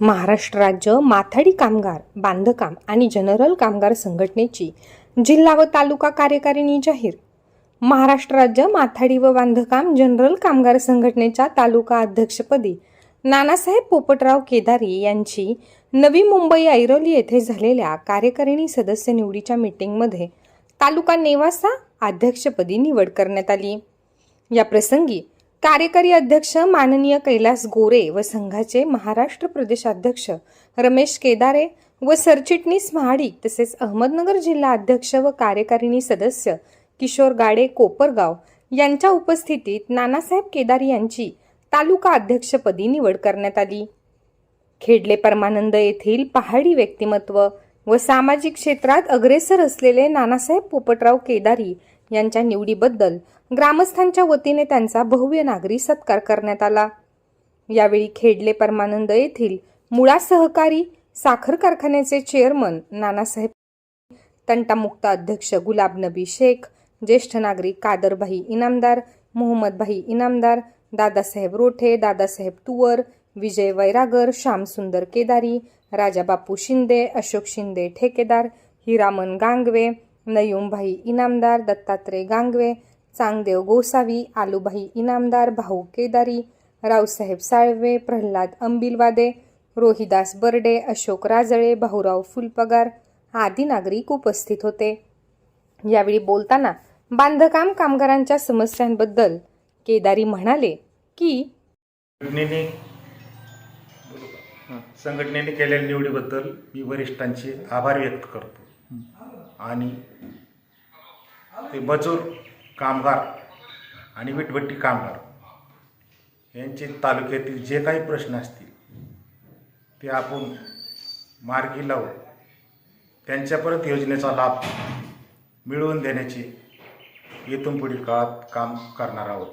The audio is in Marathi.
महाराष्ट्र राज्य माथाडी कामगार बांधकाम आणि जनरल कामगार संघटनेची जिल्हा व तालुका कार्यकारिणी जाहीर. महाराष्ट्र राज्य माथाडी व बांधकाम जनरल कामगार संघटनेच्या तालुका अध्यक्षपदी नानासाहेब पोपटराव केदारी यांची नवी मुंबई ऐरोली येथे झालेल्या कार्यकारिणी सदस्य निवडीच्या मीटिंगमध्ये तालुका नेवासा अध्यक्षपदी निवड करण्यात आली. या प्रसंगी कार्यकारी अध्यक्ष माननीय कैलास गोरे व संघाचे महाराष्ट्र प्रदेशाध्यक्ष रमेश केदारे व सरचिटणीस महाडिक तसेच अहमदनगर जिल्हा अध्यक्ष व कार्यकारिणी सदस्य किशोर गाडे कोपरगाव यांच्या उपस्थितीत नानासाहेब केदारी यांची तालुका अध्यक्षपदी निवड करण्यात आली. खेडले परमानंद येथील पहाडी व्यक्तिमत्व व सामाजिक क्षेत्रात अग्रेसर असलेले नानासाहेब पोपटराव केदारी यांच्या निवडीबद्दल ग्रामस्थांच्या वतीने त्यांचा भव्य नागरी सत्कार करण्यात आला. यावेळी खेडले परमानंद येथील मुळा सहकारी साखर कारखान्याचे चेअरमन नानासाहेब तंटामुक्त अध्यक्ष गुलाब नबी शेख ज्येष्ठ नागरिक कादरभाई इनामदार मोहम्मदभाई इनामदार दादासाहेब रोठे दादासाहेब तुवर विजय वैरागर श्यामसुंदर केदारी राजाबापू शिंदे अशोक शिंदे ठेकेदार हिरामन गांगवे नयुमभाई इनामदार दत्तात्रय गांगवे चांगदेव गोसावी आलूभाई इनामदार भाऊ केदारी रावसाहेब साळवे प्रल्हाद अंबिलवादे रोहिदास बर्डे अशोक राजळे भाऊराव फुलपगार आदी नागरिक उपस्थित होते. यावेळी बोलताना बांधकाम कामगारांच्या समस्यांबद्दल केदारी म्हणाले की संघटनेने संघटनेने केलेल्या निवडीबद्दल मी वरिष्ठांचे आभार व्यक्त करतो. आणि ते मजूर कामगार आणि विटभट्टी कामगार यांचे तालुक्यातील जे काही प्रश्न असतील ते आपण मार्गी लावून त्यांच्यापर्यंत योजनेचा लाभ मिळवून देण्याचे येथून पुढील काळात काम करणार आहोत.